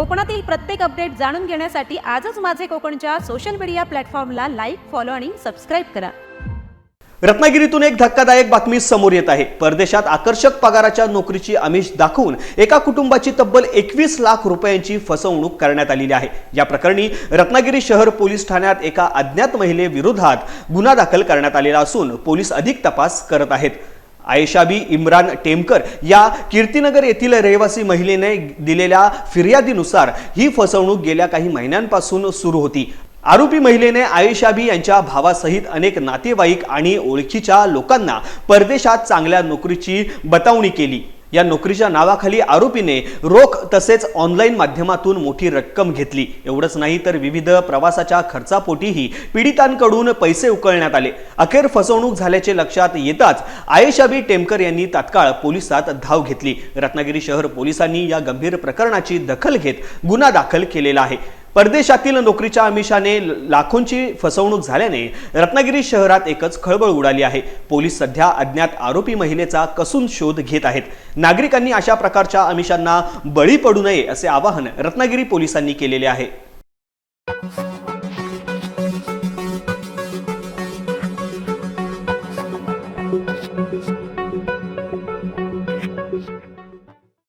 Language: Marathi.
कोकणातील प्रत्येक अपडेट जाणून घेण्यासाठी आजच माझे कोकणच्या सोशल मीडिया प्लॅटफॉर्मला लाईक फॉलो आणि सबस्क्राईब करा. रत्नागिरीतून एक धक्कादायक बातमी समोर येत आहे. परदेशात आकर्षक पगाराच्या नोकरीची आमिष दाखवून एका कुटुंबाची तब्बल एकवीस लाख रुपयांची फसवणूक करण्यात आलेली आहे. या प्रकरणी रत्नागिरी शहर पोलीस ठाण्यात एका अज्ञात महिलेविरोधात गुन्हा दाखल करण्यात आलेला असून पोलीस अधिक तपास करत आहेत. आयशाबी इम्रान टेमकर या कीर्तीनगर येथील रहिवासी महिलेने दिलेल्या फिर्यादीनुसार ही फसवणूक गेल्या काही महिन्यांपासून सुरू होती. आरोपी महिलेने आयशाबी यांच्या भावासहित अनेक नातेवाईक आणि ओळखीच्या लोकांना परदेशात चांगल्या नोकरीची बतावणी केली. या नोकरीच्या नावाखाली आरोपीने रोख तसेच ऑनलाईन माध्यमातून मोठी रक्कम घेतली. एवढंच नाही तर विविध प्रवासाच्या खर्चापोटीही पीडितांकडून पैसे उकळण्यात आले. अखेर फसवणूक झाल्याचे लक्षात येताच आयशाबी टेमकर यांनी तात्काळ पोलिसात धाव घेतली. रत्नागिरी शहर पोलिसांनी या गंभीर प्रकरणाची दखल घेत गुन्हा दाखल केलेला आहे. परदेशातील नोकरीच्या आमिषाने लाखोंची फसवणूक झाल्याने रत्नागिरी शहरात एकच खळबळ उडाली आहे. पोलीस सध्या अज्ञात आरोपी महिलेचा कसून शोध घेत आहेत. नागरिकांनी अशा प्रकारच्या आमिषांना बळी पडू नये असे आवाहन रत्नागिरी पोलिसांनी केलेले आहे.